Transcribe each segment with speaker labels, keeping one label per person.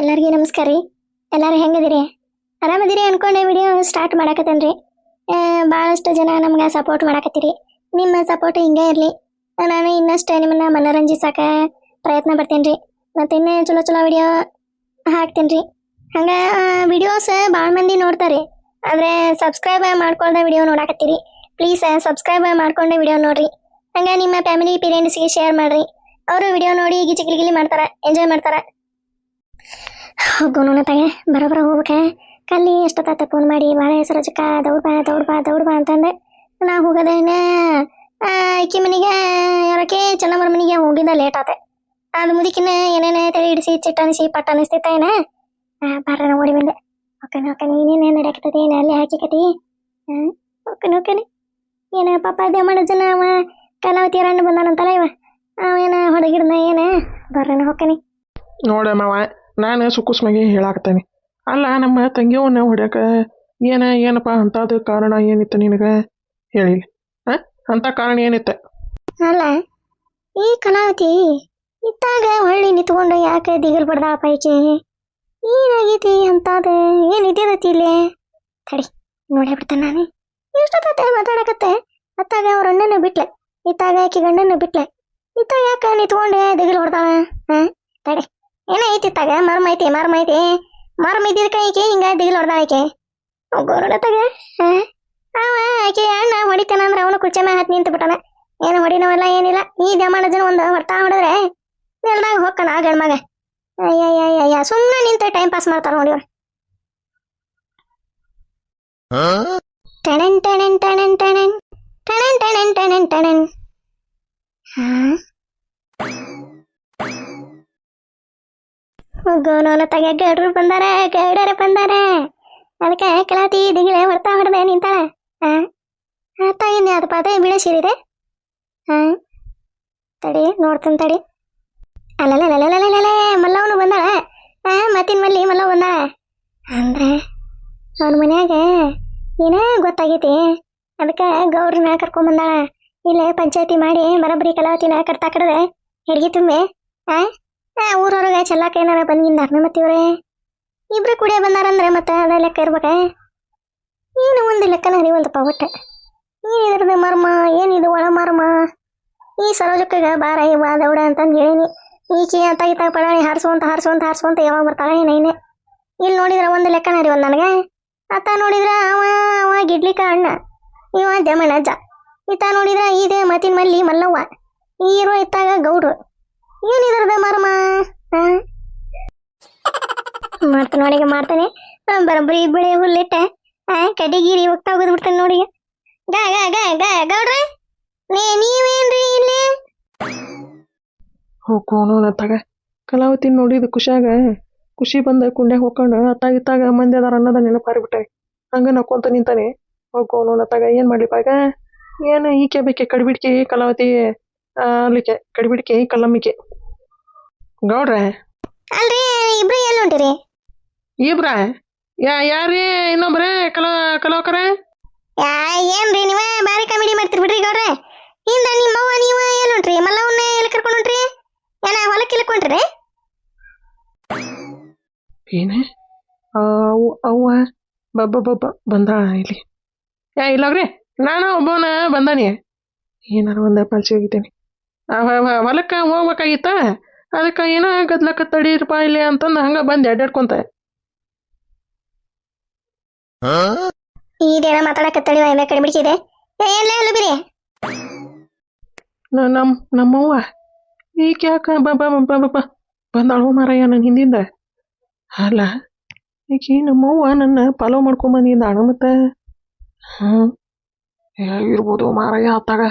Speaker 1: ಎಲ್ಲರಿಗೂ ನಮಸ್ಕಾರ ರೀ. ಎಲ್ಲರೂ ಹೆಂಗದಿರಿ ಆರಾಮದಿರಿ ಅನ್ಕೊಂಡೆ ವಿಡಿಯೋ ಸ್ಟಾರ್ಟ್ ಮಾಡಾಕತ್ತೇನ್ರಿ. ಭಾಳಷ್ಟು ಜನ ನಮ್ಗೆ ಸಪೋರ್ಟ್ ಮಾಡಾಕತ್ತೀರಿ. ನಿಮ್ಮ ಸಪೋರ್ಟ್ ಹಿಂಗೆ ಇರಲಿ. ನಾನು ಇನ್ನಷ್ಟು ನಿಮ್ಮನ್ನ ಮನೋರಂಜಿಸಕ್ಕೆ ಪ್ರಯತ್ನ ಪಡ್ತೇನ್ರಿ. ರೀ ಮತ್ತು ಇನ್ನೂ ಚಲೋ ಚಲೋ ವಿಡಿಯೋ ಹಾಕ್ತೇನೆ ರೀ ಹಂಗೆ ವಿಡಿಯೋಸ್ ಭಾಳ ಮಂದಿ ನೋಡ್ತಾರೆ. ಆದರೆ ಸಬ್ಸ್ಕ್ರೈಬ್ ಮಾಡ್ಕೊಳ್ದೆ ವಿಡಿಯೋ ನೋಡಾಕತ್ತೀರಿ. ಪ್ಲೀಸ್ ಸಬ್ಸ್ಕ್ರೈಬ್ ಮಾಡ್ಕೊಂಡೆ ವಿಡಿಯೋ ನೋಡ್ರಿ. ಹಂಗೆ ನಿಮ್ಮ ಫ್ಯಾಮಿಲಿ ಪೇರೆಂಟ್ಸ್ಗೆ ಶೇರ್ ಮಾಡ್ರಿ. ಅವರು ವಿಡಿಯೋ ನೋಡಿ ಗಿಚಿ ಗಿಲಿಗಿಲಿ ಮಾಡ್ತಾರೆ ಎಂಜಾಯ್ ಮಾಡ್ತಾರೆ. ಹೋಗೋಣ ತಗೆ ಬರೋಬ್ಬರ ಹೋಗ್ಬೇಕೆ ಕಲ್ಲಿ ಎಷ್ಟೊತ್ತಾತ ಫೋನ್ ಮಾಡಿ ಭಾಳ ಹೆಸರು ಚಕ್ಕ ದೌಡ್ ಬಾ ದೌಡ್ ಬಾ ದೌಡ್ ಬಾ ಅಂತಂದೆ ನಾ ಹೋಗೋದೇನೆ ಆಕಿ ಮನೆಗೆ ಯಾರಕ್ಕೆ ಚೆನ್ನಮ್ಮರ ಮನೆಗೆ ಹೋಗಿದ್ದ ಲೇಟ್ ಆತೆ. ಅದು ಮುದುಕಿನ ಏನೇನೇ ತಲೆ ಹಿಡಿಸಿ, ಚಿಟ್ಟ ಅನಿಸಿ, ಪಟ್ಟ ಅನಿಸ್ತಿತ್ತ ಏನ? ಬರ್ರ ಓಡಿ ಬಂದೆ. ಓಕೆ ಓಕೆ ನೀನೇನೇ ನಡೆಯಕತ್ತೈತಿ ಏನು ಅಲ್ಲಿ ಹಾಕಿಕತಿ ಓಕೆ ಓಕೆನೆ ಏನ ಪಾಪ ಅದೇ ಮಾಡೋ ಜನ ಅವ, ಕಲಾವತಿ ರಣ್ಣ ಬಂದಾನಂತಲ್ಲ ಇವ. ಅವ ಏನ ಹೊಡಗಿಡ್ದ ಏನ? ಬರ್ರನ ಹೊಕ್ಕನಿ
Speaker 2: ನೋಡ ಮಾವ ನಾನು ಸುಕುಸ್ಮಗೆ ಹೇಳಾಕ್ತೇನೆ. ಅಲ್ಲ, ನಮ್ಮ ತಂಗಿಯವನ್ನ ಹೊಡ್ಯಾಕ ಏನ, ಏನಪ್ಪ ಅಂಥದ್ದು ಕಾರಣ ಏನಿತ್ತು ನಿನಗೆ? ಹೇಳಿಲ್ಲ ಹಾಂ? ಅಂಥ ಕಾರಣ ಏನಿತ್ತು?
Speaker 1: ಅಲ್ಲ, ಈ ಕಲಾವತಿ ಇತ್ತಾಗ ಹೊಳ್ಳಿ ನಿಂತ್ಕೊಂಡು ಯಾಕೆ ದಿಗಲ್ ಬಡ್ದ ಪೈಚೆ ಏನಾಗೈತಿ ಅಂತಾದ ಏನು ಇದ್ದಿದತಿ ಇಲ್ಲಿ? ತಡಿ, ನೋಡೇ ಬಿಡ್ತೇನೆ ನಾನು. ಎಷ್ಟೊತ್ತೆ ಮಾತಾಡಕತ್ತೆ? ಅತ್ತಾಗ ಅವ್ರ ಅಣ್ಣನ ಬಿಟ್ಲೆ. ಇತ್ತಾಗ ಆಕೆ ಗಂಡನ ಬಿಟ್ಲೆ. ಇತ್ತಾಗ ಯಾಕೆ ನಿಂತ್ಕೊಂಡೆ ದಿಗಿಲ್ ಹೊಡ್ದಾಳ? ಹಾಂ? ತಡಿ. ಏನೈತಿ ತಗ ಮರ್ಮ ಐತಿ ಮರ್ಮ ಐತಿ. ಮರ್ಮ ಇದ್ದಿದ್ಕ ಈಕೆ ಹಿಂಗ ದಿಗಲ್ ಹೊಡ್ದಾಳ ಈಕೆ. ಗೋರಡ ತಗ ಅವ ಆಕೆ ಅಣ್ಣ ಹೊಡಿತಾನ ಅಂದ್ರೆ ಅವನು ಕುರ್ಚಿ ಮ್ಯಾಗ ಹತ್ತಿ ನಿಂತು ಬಿಟ್ಟಾನ. ಏನು ಹೊಡಿನವಲ್ಲ ಏನಿಲ್ಲ. ಈ ಜನ ಒಂದು ಹೊಡ್ತಾ ಹೊಡೆದ್ರೆ ನೆಲ್ದಾಗ ಹೋಗ್ಕಣ ಆ ಗಂಡ್ಮಗ ಅಯ್ಯಯ್ಯಯ್ಯ ಸುಮ್ಮನೆ ನಿಂತ ಟೈಮ್ ಪಾಸ್ ಮಾಡ್ತಾರ ನೋಡಿ ಟೆಣನ್ ಟೆಣನ್ ಟೆಣನ್ ಟೆಣನ್ ಟೆಣನ್ ಟೆಣನ್ ಟೆಣನ್ ಹಾ ಹೋಗೋನೋನ ತಗ ಗೌಡ್ರು ಬಂದಾರ ಗೌಡರ ಬಂದಾರ ಅದಕ್ಕೆ ಕಲಾತಿ ದಿಗಿಲೆ ಹೊಡ್ತಾ ಹೊಡೆದೆ ನಿಂತಾಳ ಹಾ ಅರ್ಥ ಏನು ಅದು ಪಾದ ಬೀಳಸಿರಿದೆ ಹಾ ತಡಿ ನೋಡ್ತೀನಿ ತಡಿ ಅಲ್ಲಲ್ಲಲ್ಲಲ್ಲಲ್ಲೇ ಮಲ್ಲವನು ಬಂದಾಳ ಹಾ ಮತ್ತಿನ ಮಲ್ಲಿ ಮಲ್ಲವ ಬಂದಾಳ ಅಂದ್ರೆ ಅವ್ನ ಮನ್ಯಾಗ ಏನ ಗೊತ್ತಾಗೈತಿ ಅದಕ್ಕೆ ಗೌಡ್ರನ್ನ ಕರ್ಕೊಂಬಂದಾಳ ಇಲ್ಲೇ ಪಂಚಾಯತಿ ಮಾಡಿ ಬರಬ್ರಿ ಕಲಾವತಿನ ಕಟ್ತಾ ಕಡ್ದೆ ಹೆಡ್ಗಿ ತುಂಬಿ ಆ ಆ, ಊರೊಳಗೆ ಚೆಲ್ಲಾಕ ಏನಾರ ಮತ್ತೆ ಮತ್ತಿವ್ರೆ ಇಬ್ರು ಕುಡಿಯ ಬಂದಾರಂದ್ರೆ ಮತ್ತೆ ಅದ ಲೆಕ್ಕ ಇರ್ಬೇಕ? ಏನು ಒಂದು ಲೆಕ್ಕನ ಹರಿವಲ್ದಪ್ಪ ಒಟ್ಟೆ ಏನಿದ್ರದ್ದು ಮರ್ಮ? ಏನಿದು ಒಳ ಮರ್ಮ? ಈ ಸರೋಜಕ್ಕಗ ಬಾರ ಇವ ದೌಡ ಅಂತಂದು ಹೇಳೀನಿ. ಈಕೆ ಅಂತ ಈತ ಪಡಾಣಿ ಹಾರಿಸುವಂತ ಹಾರಿಸುವಂತ ಹಾರಿಸುವಂತ ಯಾವಾಗ ಬರ್ತಾಳೆ ಏನೇನೆ ಇಲ್ಲಿ ನೋಡಿದ್ರೆ ಒಂದು ಲೆಕ್ಕನ ಹರಿವಲ್ ನನಗೆ? ಅತ್ತ ನೋಡಿದ್ರೆ ಅವ ಅವ ಗಿಡ್ಲಿಕ್ಕ ಅಣ್ಣ ಇವ ಜಮಣ ಅಜ್ಜ ಈತ ನೋಡಿದ್ರೆ ಇದೇ ಮತ್ತಿನ ಮಲ್ಲಿ ಮಲ್ಲವ್ವ. ಈ ಇರೋ ಇತ್ತಾಗ ಗೌಡ್ರು. ಏನಿದ್ರದ ಮರ್ಮ? ಮಾಡ್ತಾನೆ ನೋಡಿಗೆ ಮಾಡ್ತಾನೆ. ಬರೋಬ್ಬರಿ ಬಿಳಿ ಹುಲ್ಲಿಟ್ಟೆ. ಕಡಿಗಿರಿ ಹೋಗ್ತಾ ಹೋಗೋದು ಬಿಡ್ತಾನೆ ನೋಡಿ ಗಾ ಗಾ ಗಾ ಗೌಡ್ರೆ, ನೀ ಇಲ್ಲಿ?
Speaker 2: ಕಲಾವತಿ ನೋಡಿದ ಖುಷಿಯಾಗ. ಖುಷಿ ಬಂದ ಕುಂಡ್ಯಾಗ ಹೋಗ್ಕೊಂಡು ಅತ್ತಾಗ ಇತ್ತಾಗ ಮಂದಿ ಅದಾರ ಅನ್ನೋದ ನೆನಪಾರಿಬಿಟ್ಟೆ ಹಂಗ ನಕ್ಕೊಂತ ನಿಂತಾನೆ. ಹೋಗೋನು ತಗ, ಏನು ಮಾಡ್ಲಿಪ್ಪ ಆಗ ಏನು ಈಕೆ ಬೇಕೆ ಕಡಿಬಿಡ್ಕೆ, ಕಲಾವತಿ ಅಲ್ಲಿಕೆ, ಕಡಿಬಿಡ್ಕೆ, ಕಲ್ಲಮ್ಮಿಕೆ. ಗೌಡ್ರೆ?
Speaker 1: ಅಲ್ರಿ ಇಬ್ರು ಎಲ್ಲಿ ಹೊಂಟಿರಿ
Speaker 2: ಇಬ್ರ? ಯಾ ಯಾರೇ ಇನ್ನೊಬ್ರೆ ಕಲೋ ಕಲಾವಕರ
Speaker 1: ಯಾ ಏನ್ರಿ ನೀವ ಬಾರಿ ಕಾಮಿಡಿ ಮಾಡ್ತೀರಿ ಬಿಡ್ರಿ ಗೌಡ್ರೆ. ಹಿಂದ ನಿಮ್ಮವ್ವ ನೀವ ಎಲ್ಲಿ ಹೊಂಟ್ರಿ ಮಲ್ಲವನ್ನ ಎಲ್ಲಿ ಕರ್ಕೊಂಡು ಹೊಂಟ್ರಿ? ಏನ ಹೊಲಕ್ಕೆ ಇಲ್ಕೊಂಡ್ರಿ
Speaker 2: ಏನೇ? ಅವು ಅವ್ವ ಬಬ್ಬ ಬಬ್ಬ ಬಂದ ಇಲ್ಲಿ ಯಾ ಇಲ್ಲವ್ರಿ ನಾನು ಒಬ್ಬವನ ಬಂದಾನಿ. ಏನಾರ ಒಂದು ಪಾಲ್ಸಿ ಹೋಗಿದ್ದೇನೆ ಹೊಲಕ್ಕೆ ಹೋಗ್ಬೇಕಾಗಿತ್ತ? ಅದಕ್ಕೆ ಏನೋ ಗದ್ಲಕ್ಕ ತಡೀರಪ್ಪ ಇಲ್ಲಿ ಅಂತಂದು ಹಂಗ ಬಂದು ಅಡ್ಡಾಡ್ಕೊಂತ
Speaker 1: ಇದೇನ ಮಾತಾಡಕತ್ತಡಿ ಎಲ್ಲ ಕಡೆ ಬಿಡಿಸಿದೆ ಎಲ್ಲ ಅಲ್ಲ ಬಿರಿ
Speaker 2: ನಮ್ಮ ನಮ್ಮವ್ವ. ಈಗ ಯಾಕೆ ಬಂದಾಳು ಮಾರಯ್ಯ ನನ್ನ ಹಿಂದಿಂದ. ಅಲ್ಲ ಈಕೆ ನಮ್ಮವ್ವ ನನ್ನ ಫಾಲೋ ಮಾಡ್ಕೊಂಬಂದಿದ್ದಾಳ ಮತ್ತೆ? ಹ್ಞೂ ಇರ್ಬೋದು ಮಾರಯ್ಯ ಆತಾಗ.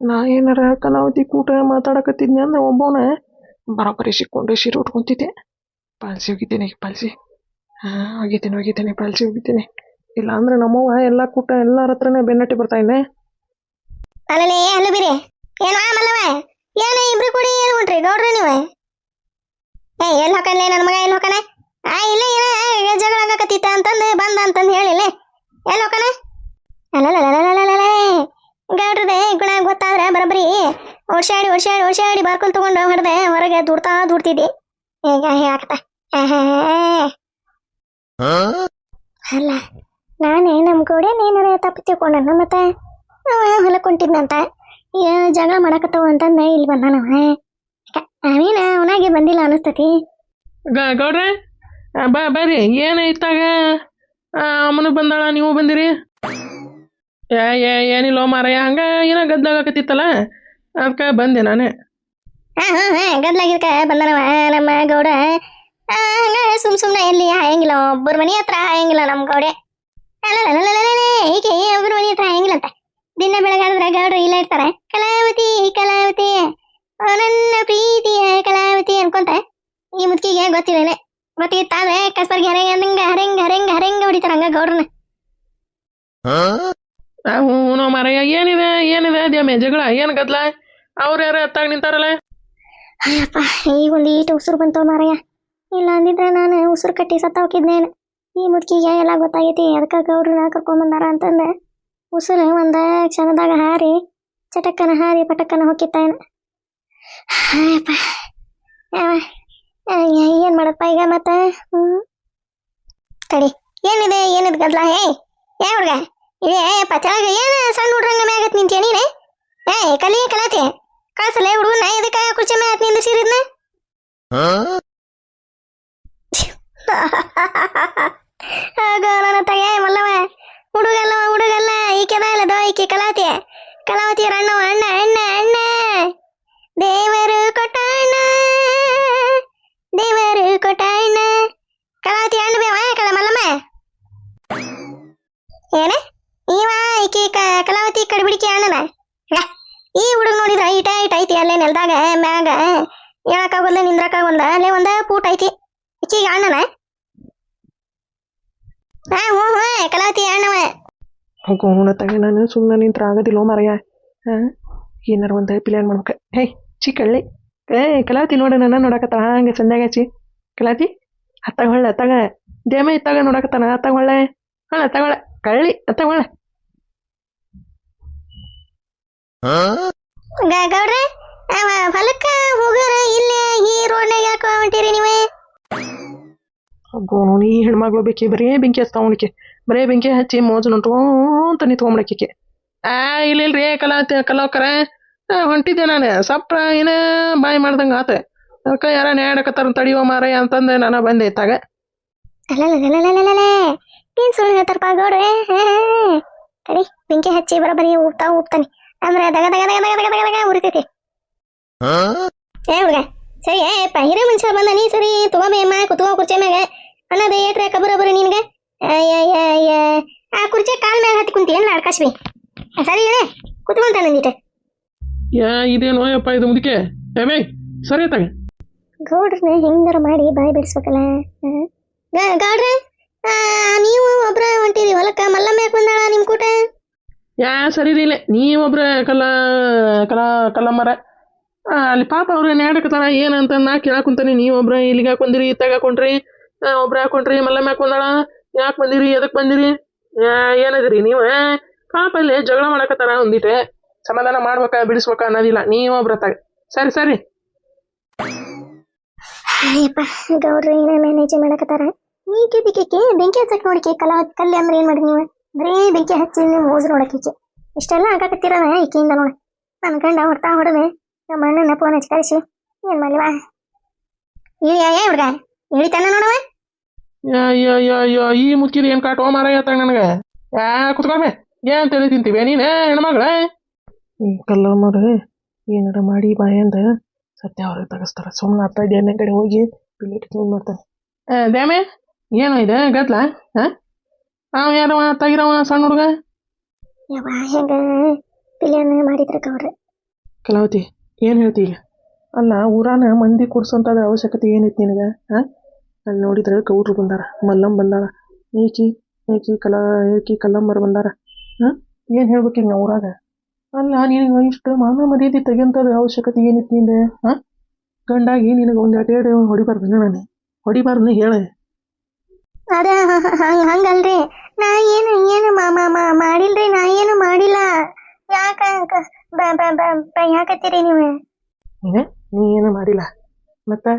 Speaker 2: ನಾ ಏನಾರ ಕಲಾವತಿ ಕೂಟ ಮಾತಾಡಕತ್ತಿದ್ನಿ ಅಂದ್ರೆ ಒಬ್ಬವನ ಬರೋಬ್ಬರಿ ಸಿಕ್ಕೊಂಡು ಸಿರು ಉಟ್ಕೊಂತಿದ್ದೆ. ಪಾಲ್ಸಿ ಹೋಗಿದ್ದೇನೆ, ಪಾಲ್ಸಿ. ಹಾಂ, ಹೋಗಿದ್ದೇನೆ ಹೋಗಿದ್ದೇನೆ, ಪಾಲ್ಸಿ ಹೋಗಿದ್ದೇನೆ. ಇಲ್ಲ ಅಂದ್ರೆ ನಮ್ಮವ್ವ ಎಲ್ಲ ಕೂಟ ಎಲ್ಲರ ಹತ್ರನೇ ಬೆನ್ನಟ್ಟಿ ಬರ್ತಾ ಇದ್ದೆ
Speaker 1: ಅಲ್ಲಲೇ, ಅಲ್ಲ ಬಿರಿ ಏನು ಮಲ್ಲವ ಏನ ಇಬ್ರು ಕೂಡಿ ಏನು ಹೊಂಟ್ರಿ ಗೌಡ್ರಿ ನೀವು. ಏ, ಎಲ್ಲಿ ಹೋಕನ್ಲೇ ನನ್ನ ಮಗ, ಎಲ್ಲಿ ಹೋಕನ ಆ, ಇಲ್ಲ ಏನ ಜಗಳ ಆಗಕತ್ತಿತ್ತ ಅಂತಂದು, ಬಂದ ಅಂತಂದು ಹೇಳಿಲ್ಲ ಎಲ್ಲಿ ಹೋಕನ ಅಲ್ಲಲ್ಲಲ್ಲಲ್ಲಲ್ಲಲ್ಲ ಗೌಡ್ರದೆ, ಗುಣ ಗೊತ್ತಾದ್ರೆ ಬರಬ್ರಿ ಓಡ್ಸಾಡಿ ಓಡ್ಸಾಡಿ ಓಡ್ಸಾಡಿ ಬಾರ್ಕೊಂಡು ತಗೊಂಡು ಹೊಡೆದೆ ಹೊರಗೆ ದುಡ್ತಾ ದೂಡ್ತಿದ್ದಿ. ಈಗ ಹೇಳ್ತ. ಅಲ್ಲ ನಾನೇ ನಮ್ಮ ಗೋಡೆ ಏನಾರ ತಪ್ಪು ತಿಳ್ಕೊಂಡ ಮತ್ತೆ? ಅವ ಹೊಲಕ್ಕೆ ಹೊಂಟಿದ್ನಂತ. ಏ ಜಗಳ ಮಾಡಕತ್ತವ ಅಂತಂದ ಇಲ್ಲಿ ಬಂದ ಅವೇನ ಅವನಾಗೆ ಬಂದಿಲ್ಲ ಅನಿಸ್ತತಿ?
Speaker 2: ಗ- ಗೌಡ್ರೆ ಬಾ ಬರ್ರಿ. ಏನು ಇತ್ತಾಗ? ಅಮ್ಮನ ಬಂದಾಳ ನೀವು ಬಂದಿರಿ? ಏ ಏ ಏನಿಲ್ಲ ಮಾರಯ್ಯ ಹಂಗ ಏನೋ ಗದ್ದಾಗಕತ್ತಿತ್ತಲ್ಲ ಅದಕ್ಕೆ ಬಂದೆ ನಾನೇ.
Speaker 1: ಗದ್ಲಾಗಿದ್ಕ ಬಂದನವ ನಮ್ಮ ಗೌಡ. ಸುಮ್ ಸುಮ್ನೆ ಎಲ್ಲಿ ಹಾಯಂಗಿಲ್ಲ, ಒಬ್ಬರ ಮನೆ ಹತ್ರ ಹಾಯಂಗಿಲ್ಲ ನಮ್ಮ ಗೌಡೆ. ಈಕೆ ಒಬ್ಬರ ಮನೆ ಹತ್ರ ಹಾಯಂಗಿಲ್ಲ ಅಂತ. ದಿನ ಬೆಳಗಾದ್ರೆ ಗೌಡ್ರು ಇಲ್ಲ ಇರ್ತಾರೆ. ಕಲಾವತಿ ಕಲಾವತಿ ನನ್ನ ಪ್ರೀತಿಯ ಕಲಾವತಿ ಅನ್ಕೊಂತ ಈ ಮುದುಕಿಗೆ ಗೊತ್ತಿಲ್ಲನೆ ಗೊತ್ತಿತ್ತಾದ್ರೆ ಕಸ್ಬರ್ಗೆ ಹರಂಗ ಹರಂಗ ಹರಂಗ ಹೊಡಿತಾರ ಹಂಗ ಗೌಡ್ರನ್ನ.
Speaker 2: ಹ್ಞೂ ಮಾರಯ್ಯ ಏನಿದೆ ಏನಿದೆ ದ್ಯಾಮೆ ಜಗಳ ಏನು ಗದ್ಲ? ಅವ್ರು ಯಾರು ಎತ್ತಾಗ ನಿಂತಾರಲ್ಲ
Speaker 1: ಅಯ್ಯಪ್ಪ, ಈಗ ಒಂದು ಈಟು ಉಸಿರು ಬಂತವ ಮಾರಯ್ಯ ಇಲ್ಲ ಅಂದಿದ್ರೆ ನಾನು ಉಸಿರು ಕಟ್ಟಿ ಸತ್ತ ಹೋಗಿದ್ನೇನು ಈ ಮುದುಕಿಗೆ ಎಲ್ಲ ಗೊತ್ತಾಗೈತಿ ಅದಕ್ಕೆ ಗೌಡ್ರನ್ನ ಕರ್ಕೊಂಬಂದಾರ ಅಂತಂದೆ. ಉಸಿರು ಒಂದು ಕ್ಷಣದಾಗ ಹಾರಿ, ಚಟಕ್ಕನ ಹಾರಿ, ಪಟಕ್ಕನ ಹಾಯಪ್ಪ ಅಯ್ಯಪ್ಪ ಏನು ಮಾಡಪ್ಪ ಈಗ ಮತ್ತೆ? ಹ್ಞೂ ತಡಿ, ಏನಿದೆ ಏನಿದೆ ಗದ್ಲ? ಹೇ ಏ, ಹುಡ್ಗ? ಏ ಪಚಾಗ ಏನು ಸಣ್ಣ ಹುಡ್ರಂಗ ಮ್ಯಾಗತ್ ನಿಂತೀಯ ನೀನೆ ಏ ಕಲಿ ಕಲಾತಿ ಕಳ್ಸಲ್ಲ ಹುಡುಗನ ಇದಕ್ಕ ಕುರ್ಚಿ ಮೇಲೆ ಹತ್ ನಿಂದಿಸಿರಿದ್ನ ಆಗ ನನ್ನ ತಗೆ ಮಲ್ಲವ ಹುಡುಗಲ್ಲ ಹುಡುಗಲ್ಲ ಈಕೆದ ಅಲ್ಲದ ಈಕೆ ಕಲಾವತಿ ಕಲಾವತಿ ಅಣ್ಣವ ಅಣ್ಣ ಅಣ್ಣ ಈ ಹುಡುಗ ನೋಡಿದ್ರ ಇಟ ಇಟ ಐತಿ ಅಲ್ಲೇ ನೆಲ್ದಾಗ ಮ್ಯಾಗ ಹೇಳಕ್ಕಾಗಲ್ಲ ನಿಂದ್ರಕ್ಕಾಗೋಲ್ಲ ಅಲ್ಲೇ ಒಂದ ಪೂಟ್ ಐತಿ. ಈಕಿಗೆ ಅಣ್ಣನ? ಹಾ ಹ್ಞೂ ಹ್ಞೂ ಕಲಾವತಿ ಅಣ್ಣವ.
Speaker 2: ಹೋಗೋಣ ತಗ ನಾನು ಸುಮ್ಮನೆ ನಿಂತ್ರ ಆಗೋದಿಲ್ಲ ಮಾರಯ್ಯ ಹಾಂ ಏನಾರ ಒಂದು ಪ್ಲ್ಯಾನ್ ಮಾಡ್ಬೇಕು. ಹೇ ಚಿ ಕಳ್ಳಿ. ಏ ಕಲಾವತಿ ನೋಡ ನನ್ನ ನೋಡಕತ್ತಾಳ. ಹಂಗೆ ಚಂದಾಗ ಚಿ ಕಲಾವತಿ ಅತ್ತಾಗ ಹೊಳ್ಳೆ ಅತ್ತಾಗ. ದೇಮ ಇತ್ತಾಗ ನೋಡಕತ್ತಾನ ಅತ್ತಾಗ ಹೊಳ್ಳೆ. ಹಾಂ ಅತ್ತಾಗ ಕಳ್ಳಿ ಅತ್ತಾಗ ಹೊಳ್ಳೆ.
Speaker 1: ಗೌಡ್ರೆ ಅವ ಹೊಲಕ್ಕ ಹೋಗೋರ ಇಲ್ಲೇ ಈ ರೋಡ್ನಾಗ ಯಾಕೆ ಹೊಂಟಿರಿ ನೀವೇ?
Speaker 2: ಗೋನು ಈ ಹೆಣ್ಮಗಳು ಬೇಕಿ ಬರೀ ಬೆಂಕಿ ಹಚ್ತಾವ ಅವನಿಗೆ ಬರೀ ಬೆಂಕಿ ಹಚ್ಚಿ ಮೋಜು ಅಂತ ನಿಂತ್ಕೊಂಬಿಡಕಿಕೆ ಆ ಇಲ್ಲ ಇಲ್ರಿ ಕಲಾ ಕಲಾವಕರ ಹೊಂಟಿದ್ದೆ ನಾನು. ಸಪ್ರ ಏನ ಬಾಯಿ ಮಾಡ್ದಂಗೆ ಆತ. ಅದಕ್ಕೆ ಯಾರ ನ್ಯಾಡಕತ್ತಾರ ತಡಿಯೋ ಮಾರಯ್ಯ ಅಂತಂದೆ ನಾನು ಬಂದೆ ಇತ್ತಾಗ.
Speaker 1: ಏನ್ ಸುಳ್ಳು ಹೇಳ್ತಾರಪ್ಪ ಗೌಡ್ರೆ. ತಡಿ ಬೆಂಕಿ ಹಚ್ಚಿ ಬರೋಬ್ಬರಿ ಉಪ್ತಾ ಉಪ್ತಾನೆ ಅಂದ್ರೆ ದಗ ದಗ ದಗ ದಗ ದಗ ದಗ ಉರಿತೈತಿ ಏ ಹುಡುಗ ಸರಿ ಏಪ್ಪ ಹಿರಿಯ ಮನುಷ್ಯ ಬಂದ ನೀ ಸರಿ ತಗೋಬೇಮ್ಮ ಕುತ್ಕೋ ಕುರ್ಚಿ ಮ್ಯಾಗ ಅನ್ನೋದು ಏಟ್ರೆ ಕಬರಬರಿ ನಿನ್ಗೆ. ಅಯ್ಯ, ಅಯ್ಯ, ಅಯ್ಯ. ಆ ಕುರ್ಚಿ ಕಾಲ್ ಮ್ಯಾಗ ಹತ್ತಿ ಕುಂತಿ ಏನ್ ಅಡ್ಕಾಶ್ವಿ ಸರಿ ಏನೇ ಕುತ್ಕೊಂತ ನಂದಿಟ್ಟೆ
Speaker 2: ಯಾ ಇದೇನು ಅಯ್ಯಪ್ಪ ಇದು ಮುದಿಕೆ. ಏಮೇ ಸರಿ ತಗ
Speaker 1: ಗೌಡ್ರನ್ನ ಹೆಂಗಾರ ಮಾಡಿ ಬಾಯಿ ಬಿಡಿಸ್ಬೇಕಲ್ಲ ಗೌಡ್ರೆ ಆ, ನೀವು ಒಬ್ರ ಹೊಂಟಿರಿ ಹೊಲಕ್ಕ ಮಲ್ಲಮ್ಮ ಯಾಕೆ ಬಂದಾಳ ನಿಮ್ ಕೂಟ?
Speaker 2: ಯಾ ಸರಿ ಇಲ್ಲ ನೀ ಒಬ್ರ ಕಲ್ಲ ಕಲ ಕಲ್ಲಮ್ಮರ. ಆ, ಅಲ್ಲಿ ಪಾಪ ಅವ್ರು ನ್ಯಾಡಕತ್ತಾರ ಏನಂತ ನಾ ಕೇಳಾಕ್ ಕುಂತಾನೆ. ನೀವು ಒಬ್ರ ಇಲ್ಲಿಗೆ ಹಾಕೊಂಡಿರಿ ಇತ್ತಾಗ ಹಾಕೊಂಡ್ರಿ. ಒಬ್ರು ಹಾಕೊಂಡ್ರಿ ಮಲ್ಲಮ್ಮ ಹಾಕೊಂಡಾಳ. ಯಾಕೆ ಬಂದಿರಿ ಎದಕ್ಕೆ ಬಂದಿರಿ? ಏನದಿರಿ ನೀವು? ಪಾಪ ಅಲ್ಲಿ ಜಗಳ ಮಾಡಕತ್ತಾರ ಒಂದಿಟ್ಟೆ ಸಮಾಧಾನ ಮಾಡ್ಬೇಕ ಬಿಡಿಸ್ಬೇಕ ಅನ್ನೋದಿಲ್ಲ. ನೀವೊಬ್ರ ತಾಗ ಸರಿ ಸರಿ.
Speaker 1: ಅಯ್ಯಪ್ಪ ಗೌಡ್ರು ಏನ ಮ್ಯಾನೇಜ್ ಮಾಡಕತ್ತಾರ? ನೀ ಬಿಕ್ಕೆ ಬೆಂಕಿ ಹಚ್ಚಕ್ ನೋಡಿಕೆ ಕಲಾ ಕಲ್ಲಿ ಅಂದ್ರೆ ಏನ್ ಮಾಡ್ರಿ ನೀವು? ಬರೀ ಬೆಂಕಿ ಹಚ್ಚಿ ನಿಮ್ಮ ಮೋಜ್ ನೋಡಕ್ಕೆ ಇಷ್ಟೆಲ್ಲ ಆಗಾಕತ್ತಿರೋದ ಈಕೆಯಿಂದ ನೋಡಿ. ನನ್ನ ಗಂಡ ಹೊಡ್ತಾ ಹೊಡೆದೆ ನಮ್ಮ ಅಣ್ಣನ ಫೋನ್ ಹಚ್ಚಿ ಕಳಿಸಿ. ಏನ್ ಮಾಡ್ಲಿವಾ ಇಳಿ ಏ ಹುಡ್ಗ? ಇಳಿತಾನ ನೋಡವ
Speaker 2: ಈ ಮುಚ್ಚಿದ ಏನ್ ಕಾಟೋ ಮಾರ ಹೇಳ್ತಾಗ ನನಗೆ? ಯಾ ಏನ್ ತಲೆ ತಿಂತೀವಿ? ನೀನೇ ಹೆಣ್ಮಗಳ? ಕಲ್ಲಮ್ಮರ ಏನಾರ ಮಾಡಿ ಬಾಯಂದ ಸತ್ಯ ಅವ್ರಿಗೆ ತಗಸ್ತಾರ. ಸುಮ್ಮನೆ ಅತ್ತ ಡ್ಯಾಮೆ ಕಡೆ ಹೋಗಿ ಪಿಲೇಟ್ ಕ್ಲೀನ್ ಮಾಡ್ತಾನೆ. ಡ್ಯಾಮೆ ಏನು ಇದೆ? ಗದ್ಲಾ ಹಾಂ? ಅವ ಯಾರವ ತೆಗಿರವ ಸಣ್ಣ ಹುಡುಗ?
Speaker 1: ಯವ್ವ ಹೆಂಗ? ಪಿಲಿಯನ್ ಮಾಡಿದ್ರ ಗೌಡ್ರೆ
Speaker 2: ಕಲಾವತಿ ಏನು ಹೇಳ್ತಿ ಈಗ? ಅಲ್ಲ ಊರಾನ ಮಂದಿ ಕುಡ್ಸೋಂಥದ್ರ ಅವಶ್ಯಕತೆ ಏನೈತಿ ನಿನಗೆ ಹಾಂ ಅಲ್ಲಿ ನೋಡಿದ್ರೆ ಗೌಡ್ರು ಬಂದಾರ ಮಲ್ಲಮ್ಮ ಬಂದಾರ ಏಕಿ ಏಕಿ ಕಲಾ ಏಕಿ ಕಲ್ಲಮ್ಮರು ಬಂದಾರ ಹಾಂ ಏನು ಹೇಳ್ಬೇಕು ಈಗ ಊರಾಗ? ಅಲ್ಲ ನಿನಗೆ ಇಷ್ಟು ಮಾನ ಮರ್ಯಾದೆ ತೆಗಿಯೋಂಥದ್ದು ಅವಶ್ಯಕತೆ ಏನೈತಿ ನಿಂದೆ ಹಾಂ ಗಂಡಾಗಿ ನಿನಗೆ ಒಂದು ಎರಡು ಹೊಡಿಬಾರ್ದು ನಾನು ಹೊಡಿಬಾರ್ದು ಹೇಳು.
Speaker 1: ಅದ ಹಂಗ ಹಂಗಲ್ರಿ. ನಾ ಏನು ಏನು ಮಾಡಿಲ್ರಿ, ನಾ ಏನು ಮಾಡಿಲ್ಲ. ಯಾಕ ಯಾಕತ್ತೀರಿ ನೀವು?
Speaker 2: ನೀನು ನೀ ಏನು ಮಾಡಿಲ್ಲ. ಮತ್ತೆ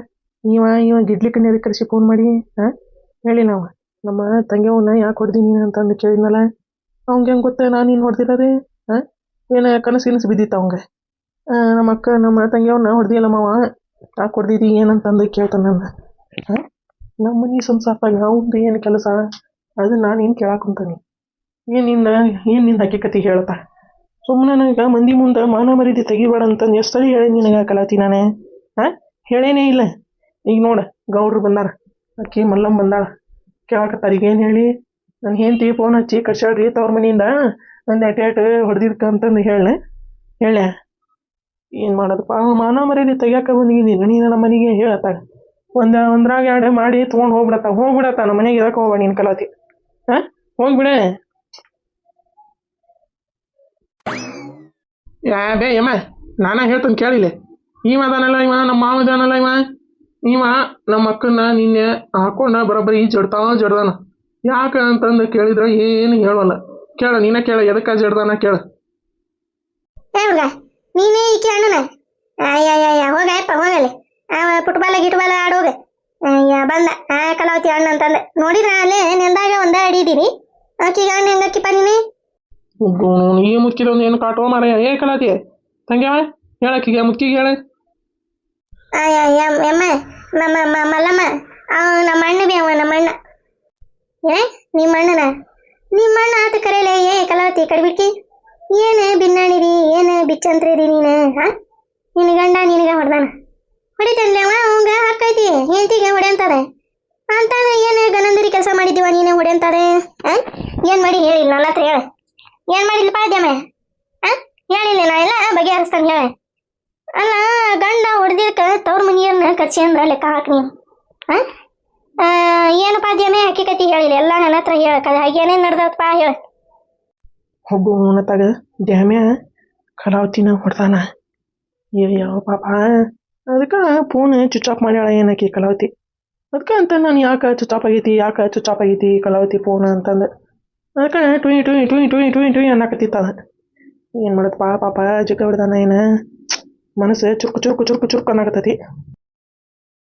Speaker 2: ನೀವ ಇವ ಗಿಡ್ಲಿಕ್ಕೆ ನೀರು ಕರೆಸಿ ಫೋನ್ ಮಾಡಿ, ಹಾಂ? ಹೇಳಿ ನಾವು. ನಮ್ಮ ತಂಗಿಯವನ್ನ ಯಾಕೆ ಹೊಡೆದಿ ನೀನು ಅಂತಂದು ಕೇಳಿದ್ನಲ್ಲ? ಅವಂಗೆ ಹೆಂಗೆ ಗೊತ್ತ? ನಾನು ನೀನು ಹೊಡೆದಿರೋದೇ ಹಾಂ? ಏನು ಕನಸು ಇನಸು ಬಿದ್ದಿತ್ತು ಅವಂಗೆ? ನಮ್ಮ ಅಕ್ಕ, ನಮ್ಮ ತಂಗಿಯವನ್ನ ಹೊಡೆದಿಲ್ಲ ಮಾವ? ಯಾಕೆ ಹೊಡೆದಿದ್ದೀ ಏನಂತಂದು ಕೇಳ್ತಾನೆ ನನ್ನ, ಹಾಂ? ನಮ್ಮ ಮನೆ ಸಂಸಾರದಾಗ ಅವಂದು ಏನು ಕೆಲಸ? ಅದು ನಾನು ಏನು ಕೇಳಕ್ಕೆ ಏನು ನಿನ್ನ ಏನು ನಿನ್ನ ಹಕ್ಕಿಕತಿ ಹೇಳ್ತಾ ಸುಮ್ಮನೆ ನನಗೆ ಮಂದಿ ಮುಂದೆ ಮಾನ ಮರ್ಯಾದೆ ತೆಗಿಬೇಡ ಅಂತಂದು ಎಷ್ಟು ಹೇಳಿ ನಿನಗೆ ಕಲಾತಿ ನಾನೇ? ಹಾಂ ಹೇಳೇನೇ ಇಲ್ಲ. ಈಗ ನೋಡು, ಗೌಡ್ರು ಬಂದಾರ. ಅಕ್ಕಿ ಮಲ್ಲಮ್ಮ ಬಂದಾಳ. ಕೇಳಾಕತ್ತಾರ, ಈಗ ಏನು ಹೇಳಿ? ನನ್ನ ಹೆಂಡತಿ ಫೋನ್ ಹಚ್ಚಿ ಕರ್ಸಾಡ್ರಿ ತವ್ರ ಮನೆಯಿಂದ. ನನ್ನ ಅಟ್ಯಾಟ್ ಹೊಡೆದಿದ್ಕ ಅಂತಂದು ಹೇಳ. ಹೇಳ ಏನು ಮಾಡೋದಪ್ಪ? ಮಾನ ಮರ್ಯಾದೆ ತೆಗಿಯಾಕ ಬಂದಿದ್ದೀನಿ ನೀನು ನಮ್ಮ ಮನೆಗೆ ಹೇಳತ್ತಾಗ ಒಂದು, ಒಂದ್ರಾಗ ಎರಡು ಮಾಡಿ ತಗೊಂಡ್ ಹೋಗ್ಬಿಡತ್ತ ಹೋಗ್ಬಿಡತ್ತ, ನಮ್ಮ ಮನೆಗೆ ಇರಕ್ಕೆ ಹೋಗ್ಬೇಡ ನಿನ್ ಕಲಾತಿ. ಹಾ? ಹೋಗ್ಬಿಡೇ. ಯಾ, ಬೇ, ಯಮ್ಮ, ನಾನ ಹೇಳ್ತಾನೆ ಕೇಳಿಲ್ಲ ಇವ ಅದಾನಲ್ಲ, ಇವ ನಮ್ಮ ಮಾವ ಇದಾನಲ್ಲ ಇವ? ಇವ ನಮ್ಮ ಅಕ್ಕನ್ನ ನಿನ್ನೆ ಹಾಕೊಂಡ ಬರೋಬ್ಬರಿ ಜಡ್ತಾವ ಜಡ್ದಾನ. ಯಾಕ ಅಂತಂದು ಕೇಳಿದ್ರೆ ಏನು ಹೇಳಲ್ಲ. ಕೇಳ, ನೀನ ಕೇಳ, ಎದಕ್ಕ ಜಡ್ದಾನ ಕೇಳ.
Speaker 1: ನೀನೇ ಈ ಅಯ್ಯ ಹೋಗಪ್ಪ ಅವ ಫುಟ್ಬಾಲ್ ಗಿಟ್ಬಾಲ್ ಆಡೋಗ. ಬಂದ. ಆ ಕಲಾವತಿ ಅಣ್ಣ ಅಂತಂದೆ. ನೋಡಿದ್ರ ಅಲ್ಲೇ ನೆಂದಾಗ ಒಂದ ಅಡಿದೀನಿ ಆಕಿಗೆ ಅಣ್ಣ ಹೆಂಗಕ್ಕಿಪ್ಪ ನೀನೆ?
Speaker 2: ಈ ಮುಚ್ಚಿದ ಏನು ಕಾಟೋ ಮಾರ ಏ ಕಲಾತಿ ತಂಗ್ಯಾವ ಹೇಳಕ್ಕಿಗೆ ಮುಚ್ಚಿಗೆ ಹೇಳ.
Speaker 1: ಅಯ್ಯ ಎಮ್ಮ ನಮ್ಮ ಮಲ್ಲಮ್ಮ ಅವ ನಮ್ಮ ಅಣ್ಣ ಬಿ ಅವ ನಮ್ಮ ಅಣ್ಣ. ಏ ನಿಮ್ಮ ಅಣ್ಣನ? ನಿಮ್ಮ ಅಣ್ಣ ಆತ ಕರೆಯಲ್ಲ ಏ ಕಲಾವತಿ ಕಡ್ಬಿಡ್ಕಿ ಏನ ಬಿನ್ನಾಣಿರಿ ಏನ ಬಿಚ್ಚಂತ್ರಿರಿ ನೀನು ಹಾ? ನಿನ್ನ ಗಂಡ ನಿನಗೆ ಹೊಡೆದಾನ. ಹೊಡಿತಾನಲ್ಲ ಅವ? ಅವಂಗ ಹಾಕೈತಿ ಹೆಂಡತಿಗೆ ಹೊಡೆಯಂತಾರೆ ಅಂತಾನೆ ಏನು ಗನಂದರಿ ಕೆಲಸ ಮಾಡಿದ್ದೀವ ನೀನು ಹೊಡೆಯಂತಾರೆ ಹಾ ಏನು ಮಾಡಿ ಹೇಳಿ ನನ್ನ ಹತ್ರ ಹೇಳ. ಏನು ಮಾಡಿಲ್ಲಪ್ಪ ಅದ್ಯಮ್ಮ ಹಾ ಹೇಳಿಲ್ಲ ನಾ ಎಲ್ಲ ಬಗೆಹರಿಸ್ತಾನೆ ಹೇಳ. ಅಲ್ಲ, ಗಂಡ ಹೊಡೆದಿರ್ಕ ತವ್ರ ಮನಿಯನ್ನ ಕಚ್ಚಿ ಅಂದ್ರೆ ಲೆಕ್ಕ ಹಾಕಿ ನೀನು. ಹಾ ಏನು ಅದ್ಯಮೆ ಹಕ್ಕಿಕತಿ ಹೇಳಿಲ್ಲ ಎಲ್ಲ ನನ್ನ ಹತ್ರ ಹೇಳ. ಏನೇನು ನಡ್ದವಪ್ಪ ಹೇಳ.
Speaker 2: ಹೋಗು ಅವನತ್ತಾಗ ಡ್ಯಾಮ್ಯ ಕಲಾವತಿನ ಹೊಡ್ದಾನ. ಯಾವ ಪಾಪ? ಅದಕ್ಕೆ ಫೋನ್ ಸ್ವಿಚ್ ಆಫ್ ಮಾಡ್ಯಾಳ ಏನಕ್ಕೆ ಕಲಾವತಿ? ಅದಕ್ಕೆ ಅಂತ ನಾನು ಯಾಕೆ ಸ್ವಿಚ್ ಆಫ್ ಆಗೈತಿ ಯಾಕೆ ಸ್ವಿಚ್ ಆಫ್ ಆಗೈತಿ ಕಲಾವತಿ ಫೋನ್ ಅಂತಂದು. ಅದಕ್ಕೆ ಟುಯ್ ಟುಯ್ ಟುಯ್ ಟುಯ್ ಟುಯ್ ಟುಯ್ ಅನ್ನಕತ್ತಿತ್ತದ ಏನು ಮಾಡತ್ತಪ್ಪ ಪಾಪ, ಜಗ್ಗ ಬಿಡ್ದಾನ ಏನು? ಮನಸ್ಸು ಚುರುಕು ಚುರುಕು ಚುರುಕು ಚುರುಕು ಅನ್ನಕತ್ತೈತಿ.